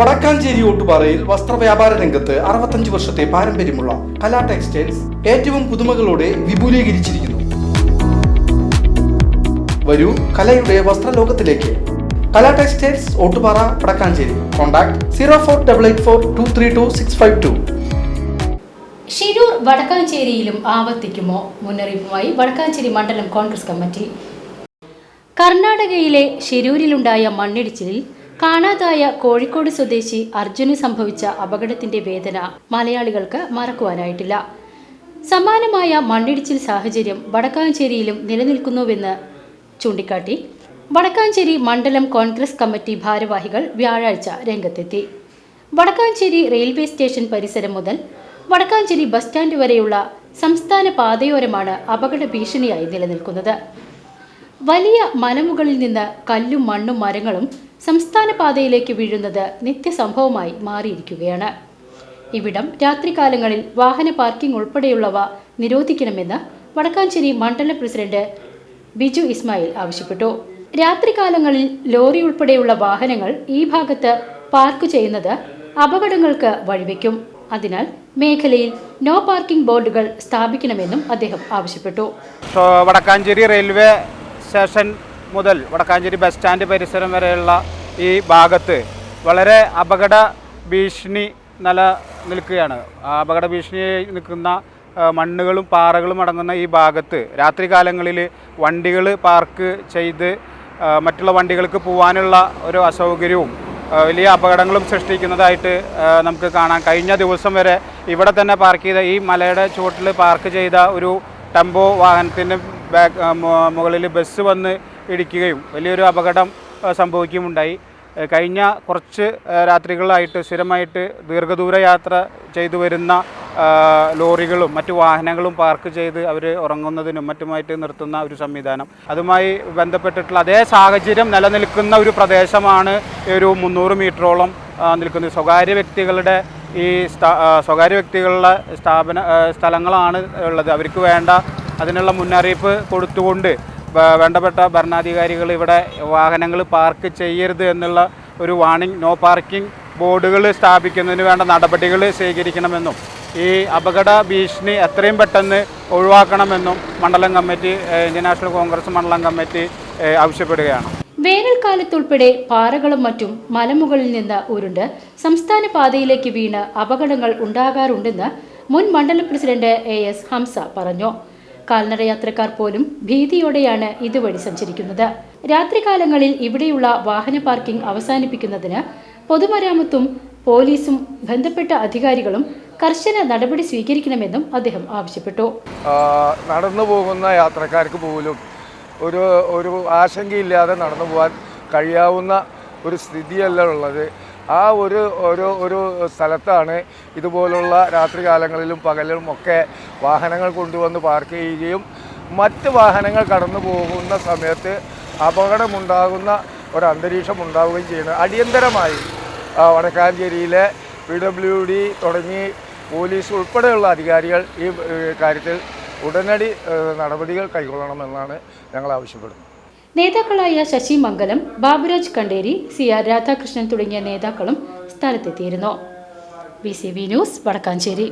വടക്കാഞ്ചേരി ഓട്ടുപാറയിൽ വസ്ത്രവ്യാപാര രംഗത്ത് അറുപത്തഞ്ച് വർഷത്തെ പാരമ്പര്യമുള്ള കലാ ടെക്സ്റ്റൈൽസ് ഏറ്റവും പുതുമകളോടെ വിപുലീകരിച്ചിരിക്കുന്നു. വരൂ കലയുടെ വസ്ത്രലോകത്തിലേക്ക്. Kala textiles Ottupara Vadakkanchery. Contact zero four double eight four two three two six five two. Shirur വടക്കാഞ്ചേരിയിലും ആവർത്തിക്കുമോ? മുന്നറിയിപ്പുമായി വടക്കാഞ്ചേരി മണ്ഡലം കോൺഗ്രസ് കമ്മിറ്റി. കർണാടകയിലെ ഷിരൂരിലുണ്ടായ മണ്ണിടിച്ചിലിൽ കാണാതായ കോഴിക്കോട് സ്വദേശി അർജുന് സംഭവിച്ച അപകടത്തിന്റെ വേദന മലയാളികൾക്ക് മറക്കുവാനായിട്ടില്ല. സമാനമായ മണ്ണിടിച്ചിൽ സാഹചര്യം വടക്കാഞ്ചേരിയിലും നിലനിൽക്കുന്നുവെന്ന് ചൂണ്ടിക്കാട്ടി വടക്കാഞ്ചേരി മണ്ഡലം കോൺഗ്രസ് കമ്മിറ്റി ഭാരവാഹികൾ വ്യാഴാഴ്ച രംഗത്തെത്തി. വടക്കാഞ്ചേരി റെയിൽവേ സ്റ്റേഷൻ പരിസരം മുതൽ വടക്കാഞ്ചേരി ബസ് സ്റ്റാൻഡ് വരെയുള്ള സംസ്ഥാന പാതയോരമാണ് അപകട ഭീഷണിയായി നിലനിൽക്കുന്നത്. വലിയ മലമുകളിൽ നിന്ന് കല്ലും മണ്ണും മരങ്ങളും സംസ്ഥാന പാതയിലേക്ക് വീഴുന്നത് നിത്യസംഭവമായി മാറിയിരിക്കുകയാണ്. ഇവിടം രാത്രികാലങ്ങളിൽ വാഹന പാർക്കിംഗ് ഉൾപ്പെടെയുള്ളവ നിരോധിക്കണമെന്ന് വടക്കാഞ്ചേരി മണ്ഡലം പ്രസിഡന്റ് ബിജു ഇസ്മായിൽ ആവശ്യപ്പെട്ടു. രാത്രികാലങ്ങളിൽ ലോറി ഉൾപ്പെടെയുള്ള വാഹനങ്ങൾ ഈ ഭാഗത്ത് പാർക്ക് ചെയ്യുന്നത് അപകടങ്ങൾക്ക് വഴിവെക്കും. അതിനാൽ മേഖലയിൽ നോ പാർക്കിംഗ് ബോർഡുകൾ സ്ഥാപിക്കണമെന്നും അദ്ദേഹം ആവശ്യപ്പെട്ടു. വടക്കാഞ്ചേരി റെയിൽവേ സ്റ്റേഷൻ മുതൽ വടക്കാഞ്ചേരി ബസ് സ്റ്റാൻഡ് പരിസരം വരെയുള്ള ഈ ഭാഗത്ത് വളരെ അപകട ഭീഷണി നില നിൽക്കുകയാണ്. അപകട ഭീഷണി നിൽക്കുന്ന മണ്ണുകളും പാറകളും അടങ്ങുന്ന ഈ ഭാഗത്ത് രാത്രികാലങ്ങളിൽ വണ്ടികൾ പാർക്ക് ചെയ്ത് മറ്റുള്ള വണ്ടികൾക്ക് പോകാനുള്ള ഒരു അസൗകര്യവും വലിയ അപകടങ്ങളും സൃഷ്ടിക്കുന്നതായിട്ട് നമുക്ക് കാണാം. കഴിഞ്ഞ ദിവസം വരെ ഇവിടെ തന്നെ പാർക്ക് ചെയ്ത ഈ മലയുടെ ചുവട്ടിൽ പാർക്ക് ചെയ്ത ഒരു ടെമ്പോ വാഹനത്തിന്റെ ബാക്ക് മുകളിൽ ബസ് വന്ന് ഇടിക്കുകയും വലിയൊരു അപകടം സംഭവിക്കുകയും ഉണ്ടായി കഴിഞ്ഞ കുറച്ച് രാത്രികളായിട്ട് സ്ഥിരമായിട്ട് ദീർഘദൂര യാത്ര ചെയ്തു വരുന്ന ലോറികളും മറ്റു വാഹനങ്ങളും പാർക്ക് ചെയ്ത് അവർ ഉറങ്ങുന്നതിനും മറ്റുമായിട്ട് നിർത്തുന്ന ഒരു സംവിധാനം. അതുമായി ബന്ധപ്പെട്ടിട്ടുള്ള അതേ സാഹചര്യം നിലനിൽക്കുന്ന ഒരു പ്രദേശമാണ് ഒരു മുന്നൂറ് മീറ്ററോളം നിൽക്കുന്നത്. സ്വകാര്യ വ്യക്തികളുടെ ഈ സ്വകാര്യ വ്യക്തികളുടെ സ്ഥാപന സ്ഥലങ്ങളാണ് ഉള്ളത്. അവർക്ക് വേണ്ട അതിനുള്ള മുന്നറിയിപ്പ് കൊടുത്തുകൊണ്ട് വേണ്ടപ്പെട്ട ഭരണാധികാരികൾ ഇവിടെ വാഹനങ്ങൾ പാർക്ക് ചെയ്യരുത് എന്നുള്ള ഒരു വാണിംഗ് നോ പാർക്കിംഗ് ബോർഡുകൾ സ്ഥാപിക്കുന്നതിന് വേണ്ട നടപടികൾ സ്വീകരിക്കണമെന്നും ഈ അപകട ഭീഷണി എത്രയും പെട്ടെന്ന് ഒഴിവാക്കണമെന്നും മണ്ഡലം കമ്മിറ്റി ഇന്ത്യൻ കോൺഗ്രസ് മണ്ഡലം കമ്മിറ്റി ആവശ്യപ്പെടുകയാണ്. വേനൽക്കാലത്തുൾപ്പെടെ പാറകളും മറ്റും മലമുകളിൽ നിന്ന് ഉരുണ്ട് സംസ്ഥാന പാതയിലേക്ക് വീണ് അപകടങ്ങൾ ഉണ്ടാകാറുണ്ടെന്ന് മുൻ മണ്ഡലം പ്രസിഡന്റ് എ എസ് ഹംസ പറഞ്ഞു. കാൽനട യാത്രക്കാർ പോലും ഭീതിയോടെയാണ് ഇതുവഴി സഞ്ചരിക്കുന്നത്. രാത്രികാലങ്ങളിൽ ഇവിടെയുള്ള വാഹന പാർക്കിംഗ് അവസാനിപ്പിക്കുന്നതിന് പൊതുമരാമത്തും പോലീസും ബന്ധപ്പെട്ട അധികാരികളും കർശന നടപടി സ്വീകരിക്കണമെന്നും അദ്ദേഹം ആവശ്യപ്പെട്ടു. നടന്നു പോകുന്ന യാത്രക്കാർക്ക് പോലും ഒരു ഒരു ആശങ്കയില്ലാതെ നടന്നു പോകാൻ കഴിയാവുന്ന ഒരു സ്ഥിതിയല്ല ഉള്ളത്. ആ ഒരു ഒരു ഒരു സ്ഥലത്താണ് ഇതുപോലുള്ള രാത്രികാലങ്ങളിലും പകലിലും ഒക്കെ വാഹനങ്ങൾ കൊണ്ടുവന്ന് പാർക്ക് ചെയ്യുകയും മറ്റ് വാഹനങ്ങൾ കടന്നു പോകുന്ന സമയത്ത് അപകടമുണ്ടാകുന്ന ഒരു അന്തരീക്ഷം ഉണ്ടാവുകയും ചെയ്യുന്നത്. അടിയന്തരമായി വടക്കാഞ്ചേരിയിലെ പി ഡബ്ല്യു ഡി തുടങ്ങി പോലീസ് ഉൾപ്പെടെയുള്ള അധികാരികൾ ഈ കാര്യത്തിൽ ഉടനടി നടപടികൾ കൈക്കൊള്ളണമെന്നാണ് ഞങ്ങൾ ആവശ്യപ്പെടുന്നത്. നേതാക്കളായ ശശി മംഗലം ബാബുരാജ് കണ്ടേരി സി ആർ രാധാകൃഷ്ണൻ തുടങ്ങിയ നേതാക്കളും സ്ഥലത്തെത്തിയിരുന്നു. B C B news Vadakkanchery.